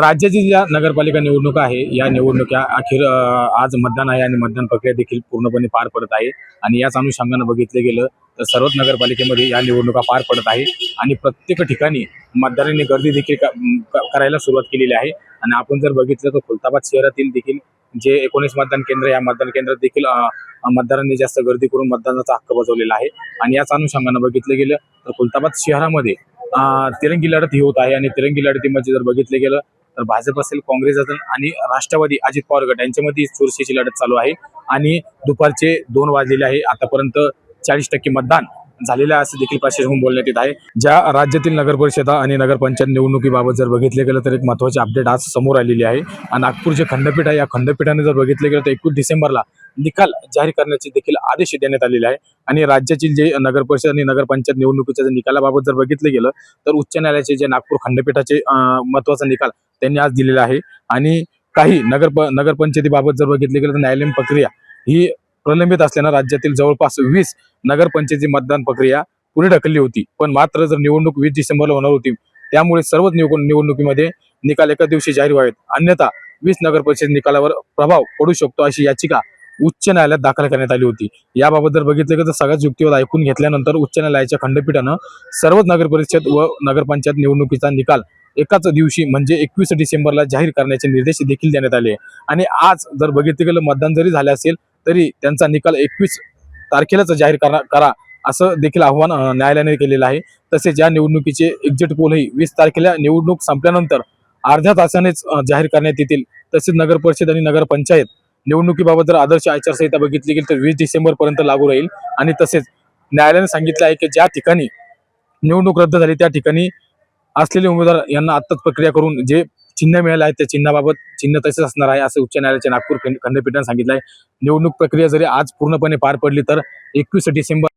राज्याची ज्या नगरपालिका निवडणुका आहे या निवडणुका अखेर आज मतदान आहे आणि मतदान प्रक्रिया देखील पूर्णपणे पार पडत आहे. आणि याच अनुषंगानं बघितलं गेलं तर सर्वच नगरपालिकेमध्ये या निवडणुका पार पडत आहे आणि प्रत्येक ठिकाणी मतदारांनी गर्दी देखील क- करायला सुरुवात केलेली आहे. आणि आपण जर बघितलं तर खुलताबाद शहरातील देखील जे एकोणीस मतदान केंद्र या मतदान केंद्रात देखील मतदारांनी जास्त गर्दी करून मतदानाचा हक्क बजावलेला आहे. आणि याच अनुषंगानं बघितलं गेलं तर खुलताबाद शहरामध्ये तिरंगी लढत ही होत आहे. आणि तिरंगी लढतीमध्ये जर बघितलं गेलं तर भाजप असेल काँग्रेस असेल आणि राष्ट्रवादी अजित पवार गट यांच्यामध्ये चुरशीची लढत चालू आहे. आणि दुपारचे दोन वाजलेले आहे. आतापर्यंत चाळीस टक्के मतदान झालेलं आहे असं देखील प्रशासन बोलण्यात येत आहे. ज्या राज्यातील नगर परिषदा आणि नगरपंचायत निवडणुकीबाबत जर बघितले गेलं तर एक महत्त्वाचे अपडेट आज समोर आलेली आहे. आणि नागपूर जे खंडपीठ आहे. या खंडपीठाने जर बघितलं गेलं तर एकवीस डिसेंबरला निकाल जाहीर करण्याचे देखील आदेश देण्यात आलेले आहे. आणि राज्यातील जे नगर परिषद आणि नगरपंचायत निवडणुकीच्या जर निकालाबाबत जर बघितलं गेलं तर उच्च न्यायालयाचे जे नागपूर खंडपीठाचे महत्त्वाचा महत्त्वाचा निकाल त्यांनी आज दिलेला आहे. आणि काही नगर नगरपंचायतीबाबत जर बघितलं गेलं तर न्यायालयीन प्रक्रिया ही प्रलंबित असल्यानं राज्यातील जवळपास वीस नगरपंचायती मतदान प्रक्रिया पुढे ढकलली होती. पण मात्र जर निवडणूक वीस डिसेंबरला होणार होती त्यामुळे सर्वच निवडणुकीमध्ये निकाल एका दिवशी जाहीर व्हावेत. अन्यथा वीस नगरपरिषद निकालावर प्रभाव पडू शकतो अशी याचिका उच्च न्यायालयात दाखल करण्यात आली होती. याबाबत जर बघितलं गेलं तर सगळ्याच युक्तिवाद ऐकून घेतल्यानंतर उच्च न्यायालयाच्या खंडपीठानं सर्वच नगरपरिषद व नगरपंचायत निवडणुकीचा निकाल एकाच दिवशी म्हणजे एकवीस डिसेंबरला जाहीर करण्याचे निर्देश देखील देण्यात आले. आणि आज जर बघितलं गेलं मतदान जरी झाले असेल तरी त्यांचा निकाल एकवीस तारखेलाच जाहीर करा करा असं देखील आव्हान न्यायालयाने केलेलं आहे. तसेच या निवडणुकीचे एक्झिट पोलही वीस तारखेला निवडणूक संपल्यानंतर अर्ध्या तासानेच जाहीर करण्यात येतील. तसेच नगर परिषद आणि नगरपंचायत निवडणुकीबाबत जर आदर्श आचारसंहिता बघितली गेली तर वीस डिसेंबर पर्यंत लागू राहील. आणि तसेच न्यायालयाने सांगितलं आहे की ज्या ठिकाणी निवडणूक रद्द झाली त्या ठिकाणी असलेले उमेदवार यांना आत्ताच प्रक्रिया करून जे चिन्ह मिळालं आहे त्या चिन्हाबाबत चिन्ह तसेच असणार आहे असं उच्च न्यायालयाच्या नागपूर खंडपीठाने सांगितलं आहे. निवडणूक प्रक्रिया जरी आज पूर्णपणे पार पडली तर एकवीस डिसेंबर